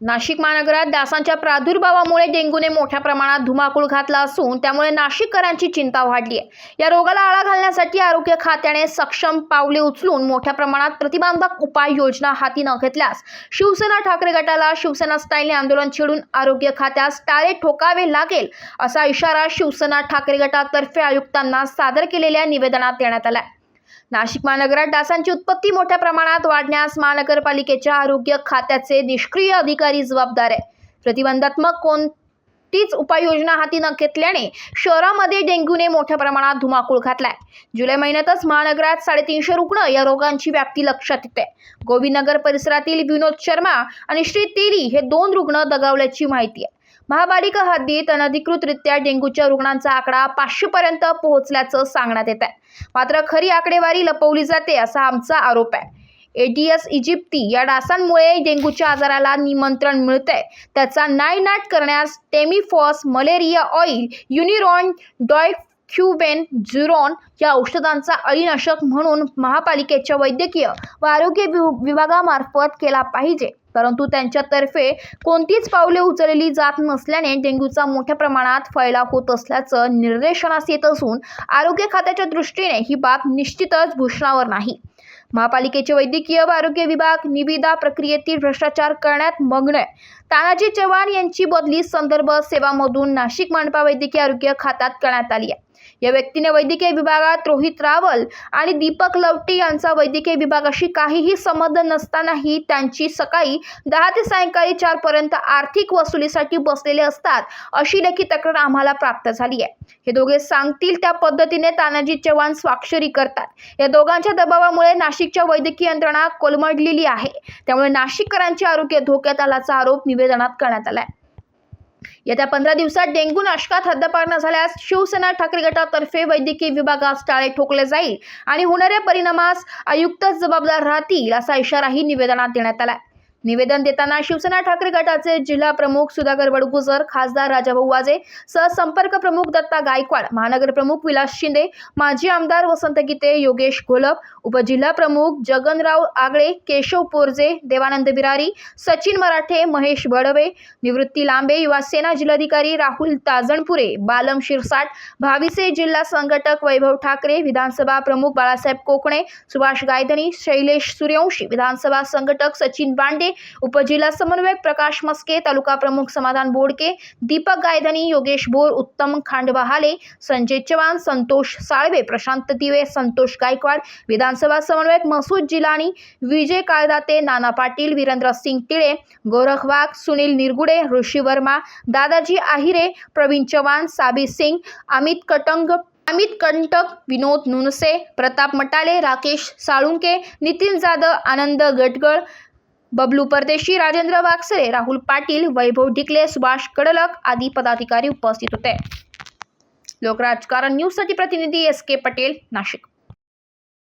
नाशिक महानगरात डासांच्या प्रादुर्भावामुळे डेंग्यूने मोठ्या प्रमाणात धुमाकूळ घातला असून त्यामुळे नाशिककरांची चिंता वाढली आहे. या रोगाला आळा घालण्यासाठी आरोग्य खात्याने सक्षम पावले उचलून मोठ्या प्रमाणात प्रतिबंधक उपाययोजना हाती न घेतल्यास शिवसेना ठाकरे गटाला शिवसेना स्टाईलने आंदोलन छेडून आरोग्य खात्यास टाळे ठोकावे लागेल असा इशारा शिवसेना ठाकरे गटातर्फे आयुक्तांना सादर केलेल्या निवेदनात देण्यात आला आहे नाशिक महानगरात डासांची उत्पत्ती मोठ्या प्रमाणात वाढण्यास महानगरपालिकेच्या आरोग्य खात्याचे निष्क्रिय अधिकारी जबाबदार आहे प्रतिबंधात्मक कोणतीच उपाययोजना हाती न घेतल्याने शहरामध्ये डेंग्यूने मोठ्या प्रमाणात धुमाकूळ घातलाय. जुलै महिन्यातच महानगरात साडेतीनशे रुग्ण या रोगांची व्याप्ती लक्षात येते. गोविंदनगर परिसरातील विनोद शर्मा आणि श्री तेली हे दोन रुग्ण दगावल्याची माहिती आहे. महापालिका हद्दीत अनधिकृतरित्या डेंग्यूच्या रुग्णांचा आकडा पाचशेपर्यंत पोहोचल्याचं सांगण्यात येत आहे मात्र खरी आकडेवारी लपवली जाते असा आमचा आरोप आहे. एटीएस इजिप्ती या डासांमुळे डेंग्यूच्या आजाराला निमंत्रण मिळतंय. त्याचा नायनाट करण्यास टेमिफॉस मलेरिया ऑइल युनिरॉन डॉय क्युबेन झुरॉन या औषधांचा अळीनाशक म्हणून महापालिकेच्या वैद्यकीय व आरोग्य विभागामार्फत केला पाहिजे. परंतु त्यांच्यातर्फे कोणतीच पावले उचलली जात नसल्याने डेंग्यूचा मोठ्या प्रमाणात फैलाव होत असल्याचं निर्देशनास येत असून आरोग्य खात्याच्या दृष्टीने ही बाब निश्चितच भूषणावर नाही. महापालिकेचे वैद्यकीय व आरोग्य विभाग निविदा प्रक्रियेतील भ्रष्टाचार करण्यात मग्न आहे. तानाजी चव्हाण यांची बदली संदर्भ सेवामधून नाशिक मनपा वैद्यकीय आरोग्य खात्यात करण्यात आली आहे. या व्यक्तीने वैद्यकीय विभागात रोहित रावल आणि दीपक लवटे यांचा वैद्यकीय विभागाशी काहीही संबंध नसतानाही त्यांची सकाळी दहा ते सायंकाळी चार पर्यंत आर्थिक वसुलीसाठी बसलेले असतात अशी लेखी तक्रार आम्हाला प्राप्त झाली आहे. हे दोघे सांगतील त्या पद्धतीने तानाजी चव्हाण स्वाक्षरी करतात. या दोघांच्या दबावामुळे नाशिकच्या वैद्यकीय यंत्रणा कोलमडलेली आहे. त्यामुळे नाशिककरांचे आरोग्य धोक्यात आल्याचा आरोप निवेदनात करण्यात आलाय. येत्या पंधरा दिवसात डेंग्यू नाशकात हद्दपार न झाल्यास शिवसेना ठाकरे गटातर्फे वैद्यकीय विभागास टाळे ठोकले जाईल आणि होणाऱ्या परिणामास आयुक्तच जबाबदार राहतील असा इशाराही निवेदनात देण्यात आलाय. निवेदन देताना शिवसेना ठाकरे गटाचे जिल्हा प्रमुख सुधाकर वडगुजर खासदार राजाभाऊ वाजे सहसंपर्क प्रमुख दत्ता गायकवाड महानगर प्रमुख विलास शिंदे माजी आमदार वसंत गीते योगेश घोलप उपजिल्हा प्रमुख जगनराव आगळे केशव पोरजे देवानंद बिरारी सचिन मराठे महेश बडवे निवृत्ती लांबे युवा सेना जिल्हाधिकारी राहुल ताजणपुरे बालम शिरसाट भाविसे जिल्हा संघटक वैभव ठाकरे विधानसभा प्रमुख बाळासाहेब कोकणे सुभाष गायधनी शैलेश सूर्यवंशी विधानसभा संघटक सचिन बांडे उपजिल्हा समन्वयक प्रकाश मस्के तालुका प्रमुख समाधान बोडके दीपक गायधनी योगेश बोर उत्तम खांडवाहाले संजय चव्हाण संतोष साळवे प्रशांत दिवे संतोष गायकवाड विधानसभा समन्वयक मसूद जिलानी विजय काळदाते नाना पाटील वीरेंद्र सिंग टिळे गोरख वाघ सुनील निरगुडे ऋषी वर्मा दादाजी आहिरे प्रवीण चव्हाण साबी सिंग अमित कटंग अमित कंटक विनोद नुनसे प्रताप मटाले राकेश साळुंके नितीन जाधव आनंद गटगळ बबलू परदेशी राजेंद्र वागसरे राहुल पाटील वैभव ढिकले सुभाष कडलक आदी पदाधिकारी उपस्थित होते. लोकराजकारण न्यूजसाठी प्रतिनिधी एस के पटेल नाशिक.